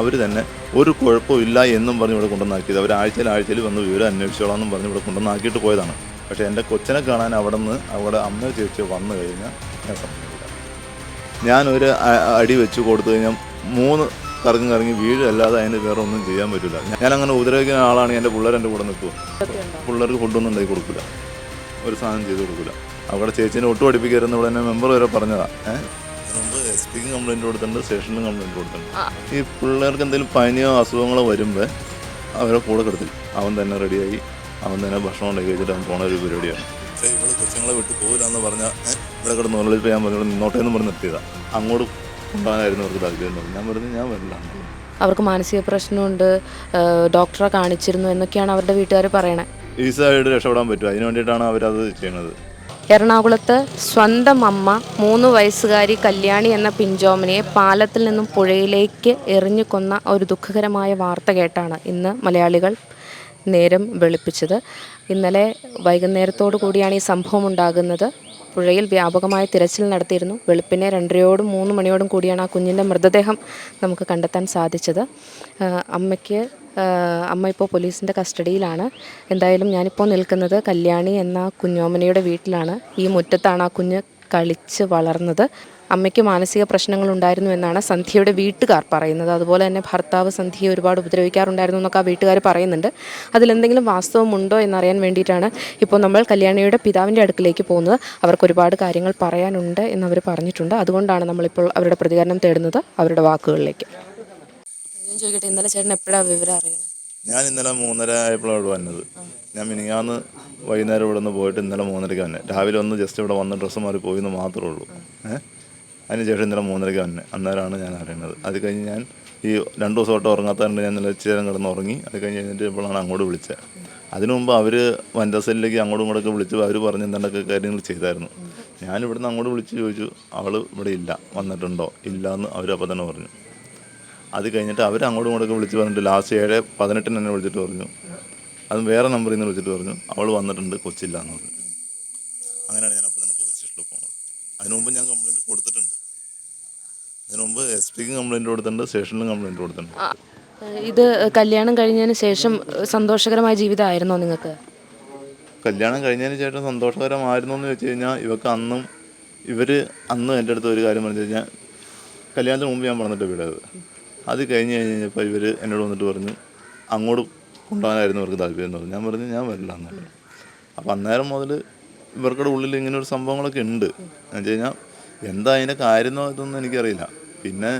അവർ തന്നെ ഒരു കുഴപ്പമില്ല എന്നും പറഞ്ഞ് ഇവിടെ കൊണ്ടുവന്നാക്കിയത്. അവർ ആഴ്ചയിൽ ആഴ്ചയിൽ വന്ന് വിവരം അന്വേഷിച്ചോളാം എന്നും പറഞ്ഞ് ഇവിടെ കൊണ്ടുവന്നാക്കിയിട്ട് പോയതാണ്. പക്ഷേ എന്റെ കൊച്ചിനെ കാണാൻ അവിടെ നിന്ന് അവിടെ അമ്മ ചേച്ചി വന്നു കഴിഞ്ഞാൽ ഞാൻ സമ്മതിക്കില്ല. ഞാനൊരു അടി വെച്ച് കൊടുത്തു കഴിഞ്ഞാൽ മൂന്ന് കറങ്ങി കറങ്ങി വീഴല്ലാതെ അതിന് വേറെ ഒന്നും ചെയ്യാൻ പറ്റില്ല. ഞാനങ്ങനെ ഉപദ്രവിക്കുന്ന ആളാണ് എന്റെ പിള്ളേർ എന്റെ കൂടെ നിൽക്കുക പിള്ളേർക്ക് ഫുഡൊന്നും ഉണ്ടാക്കി കൊടുക്കില്ല. ഒരു സാധനം ചെയ്ത് കൊടുക്കില്ല. അവിടെ ചേച്ചീനെ ഒട്ടും പഠിപ്പിക്കരുതെന്ന് ഇവിടെ തന്നെ മെമ്പർ വരെ പറഞ്ഞതാണ് ഏഹ് എസ് പിക്ക് കംപ്ലൈന്റ് കൊടുത്തിട്ടുണ്ട് സ്റ്റേഷനിലും കംപ്ലൈന്റ് കൊടുത്തിട്ടുണ്ട് ഈ പിള്ളേർക്ക് എന്തെങ്കിലും പനിയോ അസുഖങ്ങളോ വരുമ്പോൾ അവരെ കൂടെ കിടത്തില്ല അവൻ തന്നെ റെഡിയായി അവൻ തന്നെ ഭക്ഷണം ഉണ്ടാക്കി വെച്ചിട്ട് അവൻ പോണ ഒരു പരിപാടിയാണ്. പക്ഷേ ഇവൾ കൊച്ചുങ്ങളെ വിട്ട് പോകില്ലെന്ന് പറഞ്ഞാൽ ഇവിടെ കിടന്ന് ഉള്ളിൽ ഞാൻ പറഞ്ഞു നിന്നോട്ടെ എന്ന് പറഞ്ഞ് നിർത്തിയതാണ് അങ്ങോട്ട് കൊണ്ടുപോകാനായിരുന്നു അവർക്ക് താല്പര്യം ഞാൻ പറഞ്ഞു ഞാൻ വരില്ല. അവർക്ക് മാനസിക പ്രശ്നമുണ്ട് ഡോക്ടറെ കാണിച്ചിരുന്നു എന്നൊക്കെയാണ് അവരുടെ വീട്ടുകാർ പറയണേ. ഈസായിട്ട് രക്ഷപ്പെടാൻ പറ്റും അതിന് വേണ്ടിയിട്ടാണ് അവരത് ചെയ്യണത്. എറണാകുളത്ത് സ്വന്തം അമ്മ മൂന്ന് വയസ്സുകാരി കല്യാണി എന്ന പിഞ്ചോമനയെ പാലത്തിൽ നിന്നും പുഴയിലേക്ക് എറിഞ്ഞു കൊന്ന ഒരു ദുഃഖകരമായ വാർത്ത കേട്ടാണ് ഇന്ന് മലയാളികൾ നേരം വെളുപ്പിച്ചത്. ഇന്നലെ വൈകുന്നേരത്തോടു കൂടിയാണ് ഈ സംഭവം ഉണ്ടാകുന്നത്. പുഴയിൽ വ്യാപകമായ തിരച്ചിൽ നടത്തിയിരുന്നു. വെളുപ്പിനെ രണ്ടരയോടും മൂന്ന് മണിയോടും കൂടിയാണ് ആ കുഞ്ഞിന്റെ മൃതദേഹം നമുക്ക് കണ്ടെത്താൻ സാധിച്ചത്. അമ്മയ്ക്ക് അമ്മ ഇപ്പോൾ പോലീസിന്റെ കസ്റ്റഡിയിലാണ്. എന്തായാലും ഞാനിപ്പോൾ നിൽക്കുന്നത് കല്യാണി എന്ന കുഞ്ഞോമനയുടെ വീട്ടിലാണ്. ഈ മുറ്റത്താണ് ആ കുഞ്ഞ് കളിച്ച് വളർന്നത്. അമ്മയ്ക്ക് മാനസിക പ്രശ്നങ്ങൾ ഉണ്ടായിരുന്നു എന്നാണ് സന്ധ്യയുടെ വീട്ടുകാർ പറയുന്നത്. അതുപോലെ തന്നെ ഭർത്താവ് സന്ധ്യയെ ഒരുപാട് ഉപദ്രവിക്കാറുണ്ടായിരുന്നു എന്നൊക്കെ ആ വീട്ടുകാർ പറയുന്നുണ്ട്. അതിലെന്തെങ്കിലും വാസ്തവമുണ്ടോ എന്നറിയാൻ വേണ്ടിയിട്ടാണ് ഇപ്പോൾ നമ്മൾ കല്യാണിയുടെ പിതാവിന്റെ അടുക്കിലേക്ക് പോകുന്നത്. അവർക്ക് ഒരുപാട് കാര്യങ്ങൾ പറയാനുണ്ട് എന്നവർ പറഞ്ഞിട്ടുണ്ട്. അതുകൊണ്ടാണ് നമ്മളിപ്പോൾ അവരുടെ പ്രതികരണം തേടുന്നത് അവരുടെ വാക്കുകളിലേക്ക്. ഞാൻ ചോദിക്കട്ടെ ഇന്നലെ ചേട്ടൻ എപ്പോഴാണ് വിവരം അറിയണം ഞാൻ ഇന്നലെ മൂന്നര ആയപ്പോഴാണ് ഇവിടെ വന്നത്. ഞാൻ മിനിങ്ങാന്ന് വൈകുന്നേരം ഇവിടെ നിന്ന് പോയിട്ട് ഇന്നലെ മൂന്നരയ്ക്ക് വന്നെ. രാവിലെ ഒന്ന് ജസ്റ്റ് ഇവിടെ വന്ന് ഡ്രസ്സ് മാറി പോയി എന്ന് മാത്രമേ ഉള്ളൂ. ഏഹ് അതിനുശേഷം ഇന്നലെ മൂന്നരയ്ക്ക് തന്നെ അന്നേരമാണ് ഞാൻ അറിയുന്നത്. അത് കഴിഞ്ഞ് ഞാൻ ഈ രണ്ട് ദിവസം ദിവസമായിട്ട് ഉറങ്ങാത്തതുകൊണ്ട് ഞാൻ നല്ല നേരം കിടന്ന് ഉറങ്ങി. അത് കഴിഞ്ഞ് കഴിഞ്ഞിട്ട് ഇപ്പോഴാണ് അങ്ങോട്ട് വിളിച്ചത്. അതിനു മുമ്പ് അവർ സെല്ലിലേക്ക് അങ്ങോട്ടും ഇങ്ങോട്ടൊക്കെ വിളിച്ച് അവർ പറഞ്ഞ് എന്തൊക്കെ കാര്യങ്ങൾ ചെയ്തായിരുന്നു. ഞാൻ ഇവിടുന്ന് അങ്ങോട്ട് വിളിച്ച് ചോദിച്ചു അവൾ ഇവിടെ ഇല്ല വന്നിട്ടുണ്ടോ? ഇല്ല എന്ന് അവർ അപ്പോൾ തന്നെ പറഞ്ഞു. അത് കഴിഞ്ഞിട്ട് അവർ അങ്ങോട്ടും ഇങ്ങോട്ടൊക്കെ വിളിച്ച് പറഞ്ഞിട്ട് ലാസ്റ്റ് ഏഴ് പതിനെട്ടിന് എന്നെ വിളിച്ചിട്ട് പറഞ്ഞു. അതും വേറെ നമ്പറിൽ നിന്ന് വിളിച്ചിട്ട് പറഞ്ഞു അവൾ വന്നിട്ടുണ്ട് കൊച്ചില്ല എന്ന് പറഞ്ഞു. അങ്ങനെയാണ് ഞാൻ അപ്പോൾ തന്നെ പോലീസ് സ്റ്റേഷനിൽ പോകുന്നത് അതിനു മുമ്പ് ഞാൻ കംപ്ലയിന്റ് കൊടുത്തിട്ടുണ്ട്. അതിനു മുമ്പ് എസ് പിക്ക് കംപ്ലൈന്റ് കൊടുത്തിട്ടുണ്ട് സ്റ്റേഷനിലും കംപ്ലൈന്റ് കൊടുത്തിട്ടുണ്ട്. ഇത് കല്യാണം കഴിഞ്ഞതിന് ശേഷം സന്തോഷകരമായ ജീവിതമായിരുന്നോ നിങ്ങൾക്ക്? കല്യാണം കഴിഞ്ഞതിന് ശേഷം സന്തോഷകരമായിരുന്നു എന്ന് വെച്ച് കഴിഞ്ഞാൽ ഇവക്ക് അന്നും ഇവർ അന്ന് എന്റെ അടുത്ത് ഒരു കാര്യം പറഞ്ഞു കഴിഞ്ഞാൽ കല്യാണത്തിന് മുമ്പ് ഞാൻ പറഞ്ഞിട്ട് വിടരുത് അത് കഴിഞ്ഞ് കഴിഞ്ഞ് കഴിഞ്ഞപ്പോൾ ഇവർ എന്നോട് വന്നിട്ട് പറഞ്ഞു അങ്ങോട്ട് കൊണ്ടുപോകാനായിരുന്നു ഇവർക്ക് താല്പര്യം എന്ന് പറഞ്ഞു. ഞാൻ പറഞ്ഞു ഞാൻ വരില്ല അന്നേരം. അപ്പം അപ്പോൾ അന്നേരം മുതൽ ഇവർക്കുടെ ഉള്ളിൽ ഇങ്ങനെ ഒരു സംഭവങ്ങളൊക്കെ ഉണ്ട്. എന്ന് വെച്ച് കഴിഞ്ഞാൽ എന്താ അതിന്റെ കാര്യം എന്നോ ഇതൊന്നും എനിക്കറിയില്ല. പിന്നെ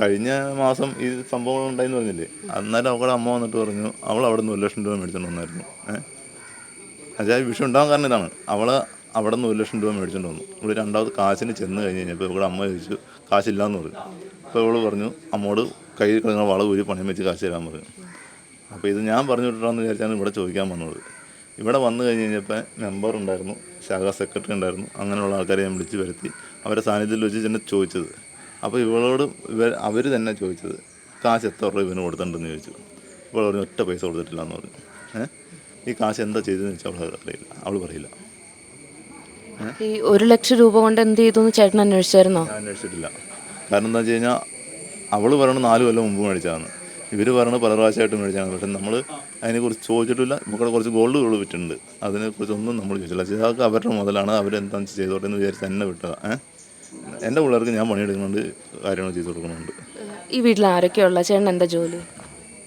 കഴിഞ്ഞ മാസം ഈ സംഭവങ്ങൾ ഉണ്ടായിന്ന് പറഞ്ഞില്ലേ? അന്നേരം അവളുടെ അമ്മ വന്നിട്ട് പറഞ്ഞു അവൾ അവിടെ നിന്ന് ഒരു ലക്ഷം രൂപ മേടിച്ചോണ്ട് വന്നായിരുന്നു. ഏഹ് അതായത് വിഷയം ഉണ്ടാകാൻ കാരണം ഇതാണ്. അവൾ അവിടെ നിന്ന് ഒരു ലക്ഷം രൂപ മേടിച്ചോണ്ട് വന്നു. ഇവിടെ രണ്ടാമത് കാശിന് ചെന്ന് കഴിഞ്ഞ് കഴിഞ്ഞപ്പോൾ ഇവിടെ അമ്മ ചോദിച്ചു കാശില്ലാന്ന് പറഞ്ഞു. അപ്പോൾ ഇവൾ പറഞ്ഞു അമ്മോട് കയ്യിൽ കിടന്ന വള ഊരി പണയം വെച്ച് കാശ് തരാൻ പറഞ്ഞു. അപ്പോൾ ഇത് ഞാൻ പറഞ്ഞു വിട്ടിട്ടാന്ന് വിചാരിച്ചാണ് ഇവിടെ ചോദിക്കാൻ വന്നത്. ഇവിടെ വന്നു കഴിഞ്ഞ് കഴിഞ്ഞപ്പോൾ മെമ്പർ ഉണ്ടായിരുന്നു ശാഖാ സെക്രട്ടറി ഉണ്ടായിരുന്നു. അങ്ങനെയുള്ള ആൾക്കാരെ ഞാൻ വിളിച്ച് വരുത്തി അവരെ സാന്നിധ്യത്തിൽ വെച്ച് തന്നെ ചോദിച്ചത്. അപ്പോൾ ഇവളോട് ഇവർ അവർ തന്നെ ചോദിച്ചത് കാശ് എത്ര രൂപ ഇവന് കൊടുത്തിട്ടുണ്ടെന്ന് ചോദിച്ചു. ഇപ്പോൾ പറഞ്ഞു ഒറ്റ പൈസ കൊടുത്തിട്ടില്ല എന്ന് പറഞ്ഞു. ഏഹ് ഈ കാശ് എന്താ ചെയ്തതെന്ന് വെച്ചാൽ അവൾ അറിയില്ല അവൾ പറയില്ല. ഈ ഒരു ലക്ഷം രൂപ കൊണ്ട് എന്ത് ചെയ്തു എന്ന് ചേട്ടൻ അന്വേഷിച്ചായിരുന്നോ? ഞാൻ അന്വേഷിച്ചിട്ടില്ല. കാരണം എന്താ വെച്ച് കഴിഞ്ഞാൽ അവൾ പറയണത് നാല് കൊല്ലം മുമ്പ് മേടിച്ചതാണ്. ഇവർ പറയണത് പല പ്രാവശ്യമായിട്ട് മേടിച്ചാണ് പക്ഷെ നമ്മൾ അതിനെക്കുറിച്ച് ചോദിച്ചിട്ടില്ല. ഇവിടെ കുറച്ച് ഗോൾഡ് ഗോൾഡ് വിട്ടിട്ടുണ്ട് അതിനെക്കുറിച്ചൊന്നും നമ്മൾ ചോദിച്ചില്ല ഇതൊക്കെ അവരുടെ മുതലാണ് അവരെന്താണെന്ന് ചെയ്തോട്ടെ എന്ന് വിചാരിച്ച് തന്നെ വിട്ടതാണ് ഏഹ് എന്റെ പിള്ളേർക്ക് ഞാൻ പണിയെടുക്കുന്നുണ്ട് കാര്യങ്ങൾ ചെയ്തു കൊടുക്കുന്നുണ്ട്. ഈ വീട്ടിൽ ആരൊക്കെയുള്ള ചേട്ടൻ എന്താ ജോലി?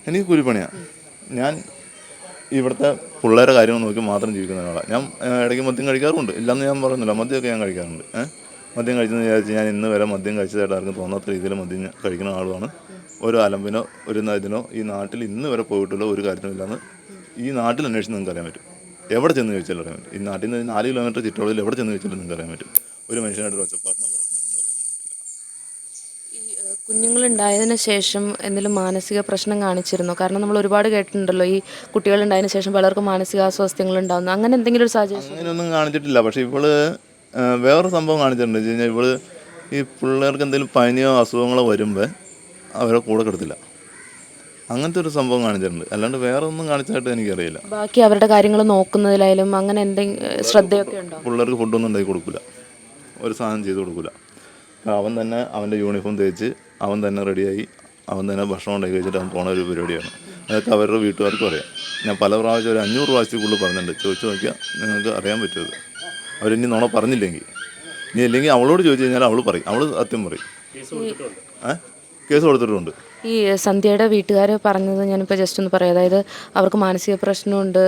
എനിക്ക് കൂലിപ്പണിയാണ് ഞാൻ ഇവിടുത്തെ പിള്ളേരെ കാര്യങ്ങൾ നോക്കി മാത്രം ജീവിക്കുന്ന ഒരാളാണ് ഞാൻ ഇടയ്ക്ക് മദ്യം കഴിക്കാറുണ്ട്. ഇല്ലെന്ന് ഞാൻ പറയുന്നില്ല. മദ്യമൊക്കെ ഞാൻ കഴിക്കാറുണ്ട്. ഏഹ് മദ്യം കഴിച്ചെന്ന് വിചാരിച്ച് ഞാൻ ഇന്ന് വരെ മദ്യം കഴിച്ചതായിട്ട് ആർക്കും തോന്നാത്ത രീതിയിൽ മദ്യം കഴിക്കുന്ന ആളുമാണ്. ഒരു അലമ്പിനോ ഒരു ഇതിനോ ഈ നാട്ടിൽ ഇന്ന് വരെ പോയിട്ടുള്ള ഒരു കാര്യത്തിനില്ലെന്ന് ഈ നാട്ടിൽ അന്വേഷിച്ച് നിങ്ങൾക്ക് അറിയാൻ പറ്റും. എവിടെ ചെന്ന് ചോദിച്ചാലും അറിയാൻ പറ്റും. ഈ നാട്ടിൽ നിന്ന് നാല് കിലോമീറ്റർ ചുറ്റളവിൽ എവിടെ ചെന്ന് ചോദിച്ചാലും നിങ്ങൾക്ക് അറിയാൻ പറ്റും. ഒരു മനുഷ്യനായിട്ട് ഒരു ഒച്ചപ്പാട്ടിനോ പ്രവർത്തനം ഒന്നും അറിയാൻ പറ്റില്ല ഈ കുഞ്ഞുങ്ങളുണ്ടായതിനു ശേഷം എന്തെങ്കിലും മാനസിക പ്രശ്നം കാണിച്ചിരുന്നോ? കാരണം നമ്മൾ ഒരുപാട് കേട്ടിട്ടുണ്ടല്ലോ ഈ കുട്ടികൾ കുട്ടികളുണ്ടായതിനു ശേഷം പലർക്കും മാനസികാസ്വാസ്ഥ്യങ്ങൾ ഉണ്ടാകുന്നു അങ്ങനെ എന്തെങ്കിലും ഒരു സാഹചര്യം അങ്ങനെയൊന്നും കാണിച്ചിട്ടില്ല. പക്ഷേ ഇവൾ വേറെ വേറൊരു സംഭവം കാണിച്ചിട്ടുണ്ട്. വെച്ച് കഴിഞ്ഞാൽ ഇവൾ ഈ പിള്ളേർക്ക് എന്തെങ്കിലും പനിയോ അസുഖങ്ങളോ വരുമ്പോൾ അവരെ കൂടെ കിടത്തില്ല. അങ്ങനത്തെ ഒരു സംഭവം കാണിച്ചിട്ടുണ്ട്. അല്ലാണ്ട് വേറെ ഒന്നും കാണിച്ചതായിട്ട് എനിക്കറിയില്ല. ബാക്കി അവരുടെ കാര്യങ്ങൾ നോക്കുന്നതിലായാലും അങ്ങനെ എന്തെങ്കിലും ശ്രദ്ധയൊക്കെ ഉണ്ടോ? പിള്ളേർക്ക് ഫുഡൊന്നും ഉണ്ടാക്കി കൊടുക്കില്ല ഒരു സാധനം ചെയ്ത് കൊടുക്കില്ല അവൻ തന്നെ അവന്റെ യൂണിഫോം തേച്ച് അവൻ തന്നെ റെഡിയായി അവൻ തന്നെ ഭക്ഷണം ഉണ്ടാക്കി വെച്ചിട്ട് അവൻ പോണ ഒരു പരിപാടിയാണ്. അതൊക്കെ അവരുടെ വീട്ടുകാർക്കും അറിയാം. ഞാൻ പല പ്രാവശ്യം ഒരു അഞ്ഞൂറ് പ്രാവശ്യത്തിൽ കൂടുതൽ പറഞ്ഞിട്ടുണ്ട്. ചോദിച്ചു നോക്കിയാൽ നിങ്ങൾക്ക് അറിയാൻ പറ്റുമത്. അവരിനി നുണ പറഞ്ഞില്ലെങ്കിൽ. ഇനി അല്ലെങ്കിൽ അവളോട് ചോദിച്ചു കഴിഞ്ഞാൽ അവൾ പറയും. അവൾ സത്യം പറയും. ഏ? കേസ് കൊടുത്തിട്ടുണ്ട്. ഈ സന്ധ്യയുടെ വീട്ടുകാർ പറഞ്ഞത് ഞാനിപ്പോൾ ജസ്റ്റ് ഒന്ന് പറയാം. അതായത് അവർക്ക് മാനസിക പ്രശ്നമുണ്ട്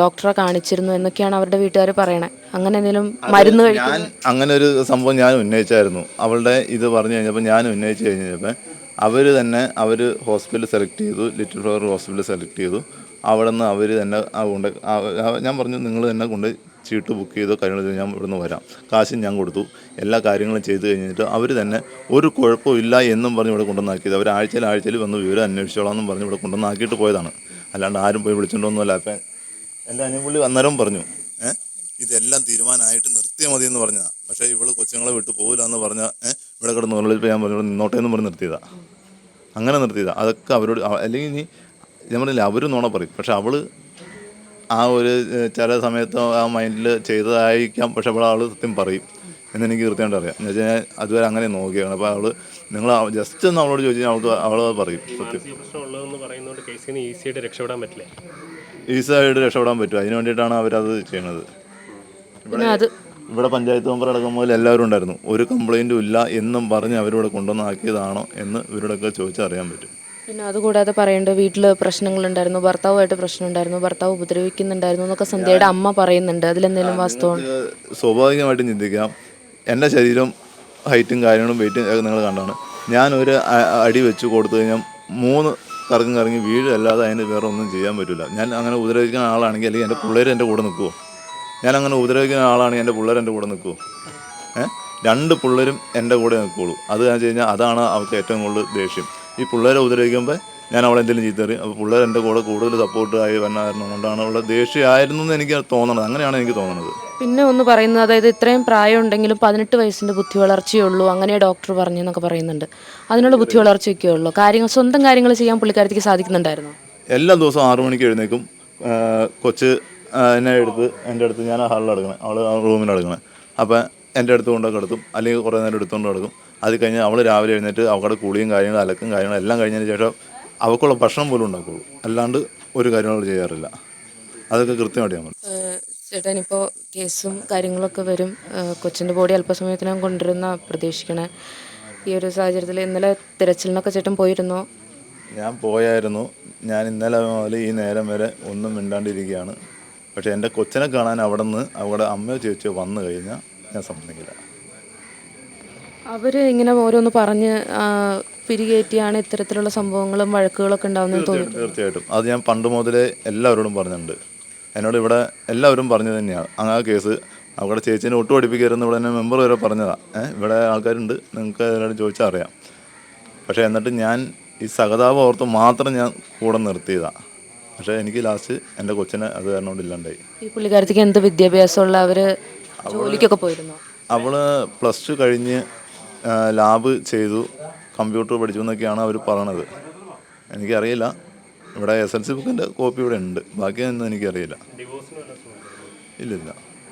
ഡോക്ടറെ കാണിച്ചിരുന്നു എന്നൊക്കെയാണ് അവരുടെ വീട്ടുകാർ പറയണേ. അങ്ങനെ എന്തെങ്കിലും മരുന്ന് ഞാൻ അങ്ങനെ ഒരു സംഭവം ഞാൻ ഉന്നയിച്ചായിരുന്നു. അവളുടെ ഇത് പറഞ്ഞു കഴിഞ്ഞപ്പോൾ ഞാൻ ഉന്നയിച്ച് കഴിഞ്ഞപ്പോൾ അവർ തന്നെ അവർ ഹോസ്പിറ്റൽ സെലക്ട് ചെയ്തു ലിറ്റിൽ ഫ്ലവർ ഹോസ്പിറ്റൽ സെലക്ട് ചെയ്തു. അവിടെ നിന്ന് അവർ തന്നെ കൊണ്ട് ഞാൻ പറഞ്ഞു നിങ്ങൾ തന്നെ കൊണ്ട് ചീട്ട് ബുക്ക് ചെയ്തോ കാര്യങ്ങൾ ഞാൻ ഇവിടുന്ന് വരാം. കാശും ഞാൻ കൊടുത്തു. എല്ലാ കാര്യങ്ങളും ചെയ്തു കഴിഞ്ഞിട്ട് അവർ തന്നെ ഒരു കുഴപ്പമില്ല എന്നും പറഞ്ഞ് ഇവിടെ കൊണ്ടുവന്നാക്കിയത്. അവർ ആഴ്ചയിൽ ആഴ്ചയിൽ വന്ന് വിവരം അന്വേഷിച്ചോളാം എന്നും പറഞ്ഞ് ഇവിടെ കൊണ്ടുവന്നാക്കിയിട്ട് പോയതാണ്. അല്ലാണ്ട് ആരും പോയി വിളിച്ചിട്ടൊന്നുമല്ല അപ്പം എന്റെ അനിയൻപുള്ളി അന്നേരം പറഞ്ഞു ഏഹ് ഇതെല്ലാം തീരുമാനമായിട്ട് നിർത്തിയാൽ മതി എന്ന് പറഞ്ഞതാണ് പക്ഷേ ഇവൾ കൊച്ചുങ്ങളെ വിട്ടു പോകില്ല എന്ന് പറഞ്ഞാൽ ഇവിടെ കിടന്ന് ഉരുളിപ്പോൾ ഞാൻ പറഞ്ഞു നിന്നോട്ടെ എന്ന് പറഞ്ഞ് നിർത്തിയതാണ് അങ്ങനെ നിർത്തിയതാണ് അതൊക്കെ അവരോട് അല്ലെങ്കിൽ ഇനി ഞാൻ പറഞ്ഞില്ല അവർ നോണ പറയും. പക്ഷെ അവൾ ആ ഒരു ചില സമയത്ത് ആ മൈൻഡിൽ ചെയ്തതായിരിക്കാം. പക്ഷെ അപ്പോൾ ആൾ സത്യം പറയും. എന്നെനിക്ക് കൃത്യമായിട്ട് അറിയാം. എന്ന് വെച്ചാൽ അതുവരെ അങ്ങനെ നോക്കിയാണ്. അപ്പോൾ അവൾ നിങ്ങൾ ജസ്റ്റ് ഒന്ന് അവളോട് ചോദിച്ചാൽ കഴിഞ്ഞാൽ അവൾക്ക് അവൾ പറയും സത്യം. ഈസിയായിട്ട് രക്ഷപ്പെടാൻ പറ്റില്ല? ഈസിയായിട്ട് രക്ഷപ്പെടാൻ പറ്റും. അതിന് വേണ്ടിയിട്ടാണ് അവരത് ചെയ്യണത്. അത് ഇവിടെ പഞ്ചായത്ത് മെമ്പർ അടക്കം മുതൽ എല്ലാവരും ഉണ്ടായിരുന്നു. ഒരു കംപ്ലൈന്റും ഇല്ല എന്നും പറഞ്ഞ് അവരിവിടെ കൊണ്ടുവന്നാക്കിയതാണോ എന്ന് ഇവരോടൊക്കെ ചോദിച്ചറിയാൻ പറ്റും. പിന്നെ അതുകൂടാതെ പറയേണ്ട വീട്ടിൽ പ്രശ്നങ്ങളുണ്ടായിരുന്നു ഭർത്താവുമായിട്ട് പ്രശ്നമുണ്ടായിരുന്നു ഭർത്താവ് ഉപദ്രവിക്കുന്നുണ്ടായിരുന്നു എന്നൊക്കെ സന്ധ്യയുടെ അമ്മ പറയുന്നുണ്ട്. അതിലെന്തെങ്കിലും വാസ്തവം? സ്വാഭാവികമായിട്ടും ചിന്തിക്കാം. എന്റെ ശരീരം ഹൈറ്റും കാര്യങ്ങളും വെയിറ്റും ഒക്കെ നിങ്ങൾ കണ്ടാണ്. ഞാൻ ഒരു അടി വെച്ച് കൊടുത്തു കഴിഞ്ഞാൽ മൂന്ന് കറങ്ങി കറങ്ങി വീഴല്ലാതെ അതിന് വേറെ ഒന്നും ചെയ്യാൻ പറ്റില്ല. ഞാൻ അങ്ങനെ ഉപദ്രവിക്കുന്ന ആളാണെങ്കിൽ അല്ലെങ്കിൽ എന്റെ പിള്ളേർ എന്റെ കൂടെ നിൽക്കുമോ ഞാൻ അങ്ങനെ ഉപദ്രവിക്കുന്ന ആളാണെങ്കിൽ എന്റെ പിള്ളേർ എന്റെ കൂടെ നിൽക്കുമോ ഏഹ് രണ്ട് പിള്ളേരും എന്റെ കൂടെ നിൽക്കുള്ളൂ. അത് കാണിച്ചു കഴിഞ്ഞാൽ അതാണ് അവർക്ക് ഏറ്റവും കൂടുതൽ ദേഷ്യം. ഈ പിള്ളേരെ ഉപദ്രവിക്കുമ്പോൾ ഞാൻ അവളെ എന്തെങ്കിലും ചീത്തറി അപ്പോൾ പിള്ളേർ എന്റെ കൂടെ കൂടുതൽ സപ്പോർട്ടായി വന്ന കാരണം കൊണ്ടാണ് അവളുടെ ദേഷ്യമായിരുന്നു എന്ന് എനിക്ക് തോന്നണത്. അങ്ങനെയാണ് എനിക്ക് തോന്നുന്നത് പിന്നെ ഒന്ന് പറയുന്നത് അതായത് ഇത്രയും പ്രായം ഉണ്ടെങ്കിലും പതിനെട്ട് വയസ്സിന്റെ ബുദ്ധി വളർച്ചയേ ഉള്ളൂ. അങ്ങനെ ഡോക്ടർ പറഞ്ഞു എന്നൊക്കെ പറയുന്നുണ്ട്. അതിനുള്ള ബുദ്ധി വളർച്ചയൊക്കെ ഉള്ളൂ. കാര്യങ്ങൾ സ്വന്തം കാര്യങ്ങൾ ചെയ്യാൻ പുള്ളിക്കാരത്തേക്ക് സാധിക്കുന്നുണ്ടായിരുന്നു? എല്ലാ ദിവസവും ആറു മണിക്ക് എഴുന്നേക്കും കൊച്ച് എന്നെ എടുത്ത് എന്റെ അടുത്ത് ഞാൻ ആ ഹാളിൽ എടുക്കണം അവൾ റൂമിൽ എടുക്കണം അപ്പം എന്റെ അടുത്ത് കൊണ്ടൊക്കെ എടുത്തും അല്ലെങ്കിൽ കുറേ നേരം എടുത്തുകൊണ്ട് കിടക്കും അത് കഴിഞ്ഞ് അവൾ രാവിലെ എഴുന്നേറ്റ് അവളുടെ കുളിയും കാര്യങ്ങളും അലക്കും കാര്യങ്ങളും എല്ലാം കഴിഞ്ഞതിന് ശേഷം അവൾക്കുള്ള ഭക്ഷണം പോലും ഉണ്ടാക്കുള്ളൂ. അല്ലാണ്ട് ഒരു കാര്യങ്ങളും ചെയ്യാറില്ല. അതൊക്കെ കൃത്യമായിട്ട് ഞാൻ പറയും ചേട്ടൻ ഇപ്പോൾ കേസും കാര്യങ്ങളൊക്കെ വരും. കൊച്ചിന്റെ ബോഡി അല്പസമയത്തിനകം കൊണ്ടുവരുന്ന പ്രതീക്ഷിക്കണേ. ഈ ഒരു സാഹചര്യത്തിൽ ഇന്നലെ തിരച്ചിലിനൊക്കെ ചേട്ടൻ പോയിരുന്നോ? ഞാൻ പോയായിരുന്നു. ഞാൻ ഇന്നലെ മുതൽ ഈ നേരം വരെ ഒന്നും മിണ്ടാണ്ടിരിക്കുകയാണ്. പക്ഷേ എന്റെ കൊച്ചിനെ കാണാൻ അവിടെ നിന്ന് അവിടെ അമ്മയോ ചേച്ചിയോ വന്നു കഴിഞ്ഞാൽ ഞാൻ സമ്മതിക്കില്ല. അവർ ഇങ്ങനെ ഓരോന്ന് പറഞ്ഞ് പിരികേറ്റിയാണ് ഇത്തരത്തിലുള്ള സംഭവങ്ങളും വഴക്കുകളൊക്കെ ഉണ്ടാവുന്നത് തോന്നി തീർച്ചയായിട്ടും അത് ഞാൻ പണ്ട് മുതലേ എല്ലാവരോടും പറഞ്ഞിട്ടുണ്ട്. എന്നോട് ഇവിടെ എല്ലാവരും പറഞ്ഞു തന്നെയാണ്. അങ്ങനെ ആ കേസ് അവിടെ ചേച്ചീനെ ഒട്ടു പഠിപ്പിക്കരുതെന്ന് ഇവിടെ തന്നെ മെമ്പർ വരെ പറഞ്ഞതാണ് ഏഹ് ഇവിടെ ആൾക്കാരുണ്ട്. നിങ്ങൾക്ക് എല്ലാവരും ചോദിച്ചാൽ അറിയാം. പക്ഷേ എന്നിട്ട് ഞാൻ ഈ സഹതാപം ഓർത്ത് മാത്രം ഞാൻ കൂടെ നിർത്തിയതാണ് പക്ഷേ എനിക്ക് ലാസ്റ്റ് എന്റെ കൊച്ചിനെ അത് കാരണം കൊണ്ട് ഇല്ലാണ്ടായി. ഈ പുള്ളിക്കാരത്തേക്ക് എന്ത് വിദ്യാഭ്യാസമുള്ള അവർ ജോലിക്കൊക്കെ പോയിരുന്നു? അവൾ പ്ലസ് ടു കഴിഞ്ഞ് ലാബ് ചെയ്തു കമ്പ്യൂട്ടർ പഠിച്ചു എന്നൊക്കെയാണ് അവർ പറയണത്. എനിക്കറിയില്ല. ഇവിടെ എസ് എൽ സി ബുക്കിന്റെ കോപ്പി ഇവിടെ ഉണ്ട്. ബാക്കിയൊന്നും എനിക്കറിയില്ല. ഇല്ലില്ല.